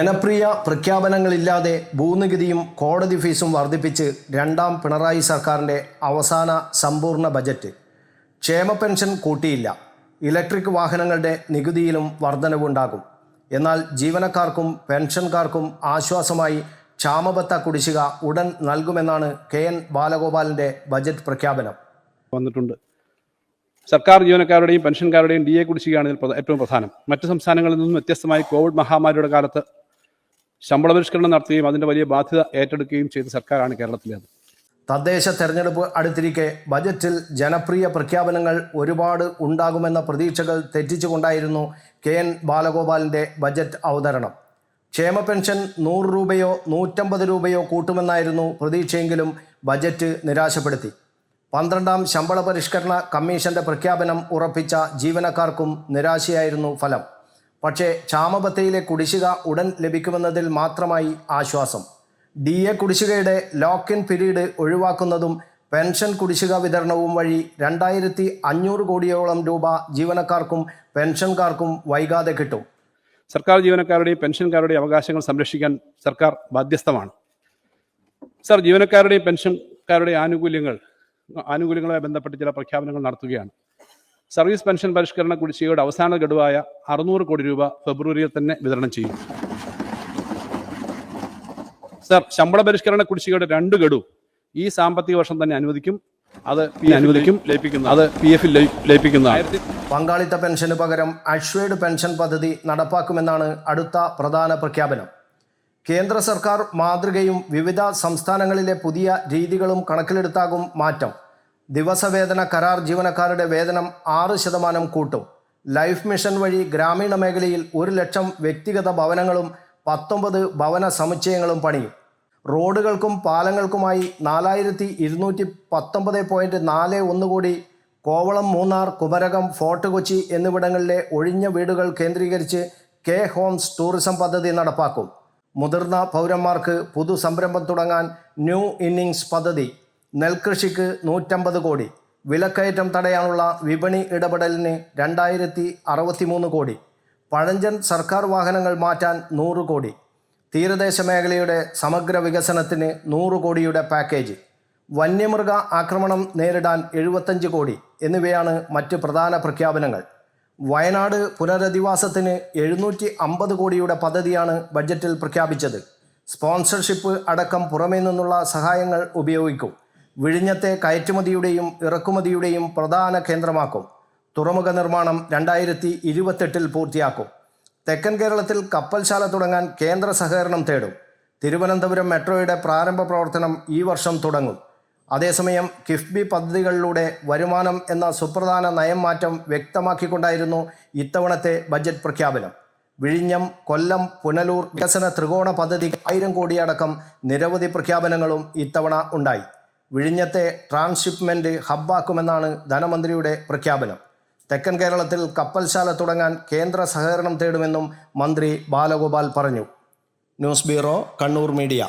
ജനപ്രിയ പ്രഖ്യാപനങ്ങളില്ലാതെ ഭൂനികുതിയും കോടതി ഫീസും വർദ്ധിപ്പിച്ച് രണ്ടാം പിണറായി സർക്കാരിന്റെ അവസാന സമ്പൂർണ ബജറ്റ്. ക്ഷേമ പെൻഷൻ കൂട്ടിയില്ല. ഇലക്ട്രിക് വാഹനങ്ങളുടെ നികുതിയിലും വർധനവുണ്ടാകും. എന്നാൽ ജീവനക്കാർക്കും പെൻഷൻകാർക്കും ആശ്വാസമായി ക്ഷാമബത്ത കുടിശ്ശിക ഉടൻ നൽകുമെന്നാണ് കെ എൻ ബാലഗോപാലിന്റെ ബജറ്റ് പ്രഖ്യാപനം. വന്നിട്ടുണ്ട്. സർക്കാർ ജീവനക്കാരുടെയും പെൻഷൻകാരുടെയും ഡി എ കുടിശ്ശികയാണ് ഇതിൽ ഏറ്റവും പ്രധാനം. മറ്റ് സംസ്ഥാനങ്ങളിൽ നിന്നും വ്യത്യസ്തമായി കോവിഡ് മഹാമാരിയുടെ കാലത്ത് ശമ്പള പരിഷ്കരണം നടത്തുകയും അതിന്റെ വലിയ ബാധ്യത ഏറ്റെടുക്കുകയും ചെയ്ത സർക്കാരാണ് കേരളത്തിലേത്. തദ്ദേശ തെരഞ്ഞെടുപ്പ് അടുത്തിരിക്കെ ബജറ്റിൽ ജനപ്രിയ പ്രഖ്യാപനങ്ങൾ ഒരുപാട് ഉണ്ടാകുമെന്ന പ്രതീക്ഷകൾ തെറ്റിച്ചുകൊണ്ടായിരുന്നു കെ എൻ ബാലഗോപാലിന്റെ ബജറ്റ് അവതരണം. ക്ഷേമ പെൻഷൻ നൂറ് രൂപയോ നൂറ്റമ്പത് രൂപയോ കൂട്ടുമെന്നായിരുന്നു പ്രതീക്ഷയെങ്കിലും ബജറ്റ് നിരാശപ്പെടുത്തി. പന്ത്രണ്ടാം ശമ്പള പരിഷ്കരണ കമ്മീഷന്റെ പ്രഖ്യാപനം ഉറപ്പിച്ച ജീവനക്കാർക്കും നിരാശയായിരുന്നു ഫലം. പക്ഷേ ക്ഷാമബത്തയിലെ കുടിശ്ശിക ഉടൻ ലഭിക്കുമെന്നതിൽ മാത്രമായി ആശ്വാസം. ഡി എ കുടിശ്ശികയുടെ ലോക്ക് ഇൻ പിരീഡ് ഒഴിവാക്കുന്നതും പെൻഷൻ കുടിശ്ശിക വിതരണവും വഴി രണ്ടായിരത്തി അഞ്ഞൂറ് കോടിയോളം രൂപ ജീവനക്കാർക്കും പെൻഷൻകാർക്കും വൈകാതെ കിട്ടും. സർക്കാർ ജീവനക്കാരുടെയും പെൻഷൻകാരുടെയും അവകാശങ്ങൾ സംരക്ഷിക്കാൻ സർക്കാർ ബാധ്യസ്ഥമാണ്. സർ ജീവനക്കാരുടെയും പെൻഷൻകാരുടെയും ആനുകൂല്യങ്ങൾ ആനുകൂല്യങ്ങളുമായി ബന്ധപ്പെട്ട് ചില പ്രഖ്യാപനങ്ങൾ നടത്തുകയാണ്. സർവീസ് പെൻഷൻ പരിഷ്കരണ കുടിശ്ശികയുടെ അവസാന ഗഡുവായ അറുന്നൂറ് കോടി രൂപ ഫെബ്രുവരിയിൽ തന്നെ വിതരണം ചെയ്യും. സർ ശമ്പള പരിഷ്കരണ കുടിശ്ശികയുടെ രണ്ട് ഗഡു ഈ സാമ്പത്തിക വർഷം തന്നെ അനുവദിക്കും. അത് പി അനുവദിക്കും ലയിപ്പിക്കുന്നു അത് പി എഫിൽ ലയിപ്പിക്കുന്നതാണ്. പങ്കാളിത്ത പെൻഷന് പകരം അഷ്വേഡ് പെൻഷൻ പദ്ധതി നടപ്പാക്കുമെന്നാണ് അടുത്ത പ്രധാന പ്രഖ്യാപനം. കേന്ദ്ര സർക്കാർ മാതൃകയും വിവിധ സംസ്ഥാനങ്ങളിലെ പുതിയ രീതികളും കണക്കിലെടുത്താകും മാറ്റം. ദിവസവേതന കരാർ ജീവനക്കാരുടെ വേതനം ആറ് ശതമാനം കൂട്ടും. ലൈഫ് മിഷൻ വഴി ഗ്രാമീണ മേഖലയിൽ ഒരു ലക്ഷം വ്യക്തിഗത ഭവനങ്ങളും പത്തൊമ്പത് ഭവന സമുച്ചയങ്ങളും പണിയും. റോഡുകൾക്കും പാലങ്ങൾക്കുമായി നാലായിരത്തി ഇരുന്നൂറ്റി പത്തൊമ്പത് പോയിന്റ് നാല് ഒന്ന് കോടി കോവളം മൂന്നാർ കുമരകം ഫോർട്ട് കൊച്ചി എന്നിവിടങ്ങളിലെ ഒഴിഞ്ഞ വീടുകൾ കേന്ദ്രീകരിച്ച് കെ ഹോംസ് ടൂറിസം പദ്ധതി നടപ്പാക്കും. മുതിർന്ന പൗരന്മാർക്ക് പുതു സംരംഭം തുടങ്ങാൻ ന്യൂ ഇന്നിങ്സ് പദ്ധതി നെൽകൃഷിക്ക് നൂറ്റമ്പത് കോടി. വിലക്കയറ്റം തടയാനുള്ള വിപണി ഇടപെടലിന് രണ്ടായിരത്തി അറുപത്തിമൂന്ന് കോടി. പഴഞ്ചൻ സർക്കാർ വാഹനങ്ങൾ മാറ്റാൻ നൂറ് കോടി. തീരദേശ മേഖലയുടെ സമഗ്ര വികസനത്തിന് നൂറ് കോടിയുടെ പാക്കേജ്. വന്യമൃഗ ആക്രമണം നേരിടാൻ എഴുപത്തഞ്ച് കോടി എന്നിവയാണ് മറ്റ് പ്രധാന പ്രഖ്യാപനങ്ങൾ. വയനാട് പുനരധിവാസത്തിന് എഴുന്നൂറ്റി അമ്പത് കോടിയുടെ പദ്ധതിയാണ് ബജറ്റിൽ പ്രഖ്യാപിച്ചത്. സ്പോൺസർഷിപ്പ് അടക്കം പുറമേ നിന്നുള്ള സഹായങ്ങൾ ഉപയോഗിക്കും. വിഴിഞ്ഞത്തെ കയറ്റുമതിയുടെയും ഇറക്കുമതിയുടെയും പ്രധാന കേന്ദ്രമാക്കും. തുറമുഖ നിർമ്മാണം രണ്ടായിരത്തി ഇരുപത്തെട്ടിൽ പൂർത്തിയാക്കും. തെക്കൻ കേരളത്തിൽ കപ്പൽശാല തുടങ്ങാൻ കേന്ദ്ര സഹകരണം തേടും. തിരുവനന്തപുരം മെട്രോയുടെ പ്രാരംഭ പ്രവർത്തനം ഈ വർഷം തുടങ്ങും. അതേസമയം കിഫ്ബി പദ്ധതികളിലൂടെ വരുമാനം എന്ന സുപ്രധാന നയം മാറ്റം വ്യക്തമാക്കിക്കൊണ്ടായിരുന്നു ഇത്തവണത്തെ ബജറ്റ് പ്രഖ്യാപനം. വിഴിഞ്ഞം കൊല്ലം പുനലൂർ വികസന ത്രികോണ പദ്ധതി ആയിരം കോടിയടക്കം നിരവധി പ്രഖ്യാപനങ്ങളും ഇത്തവണ ഉണ്ടായി. വിഴിഞ്ഞത്തെ ട്രാൻസ്ഷിപ്മെന്റ് ഹബ്ബാക്കുമെന്നാണ് ധനമന്ത്രിയുടെ പ്രഖ്യാപനം. തെക്കൻ കേരളത്തിൽ കപ്പൽശാല തുടങ്ങാൻ കേന്ദ്ര സഹകരണം തേടുമെന്നും മന്ത്രി ബാലഗോപാൽ പറഞ്ഞു. News bureau Kannur media.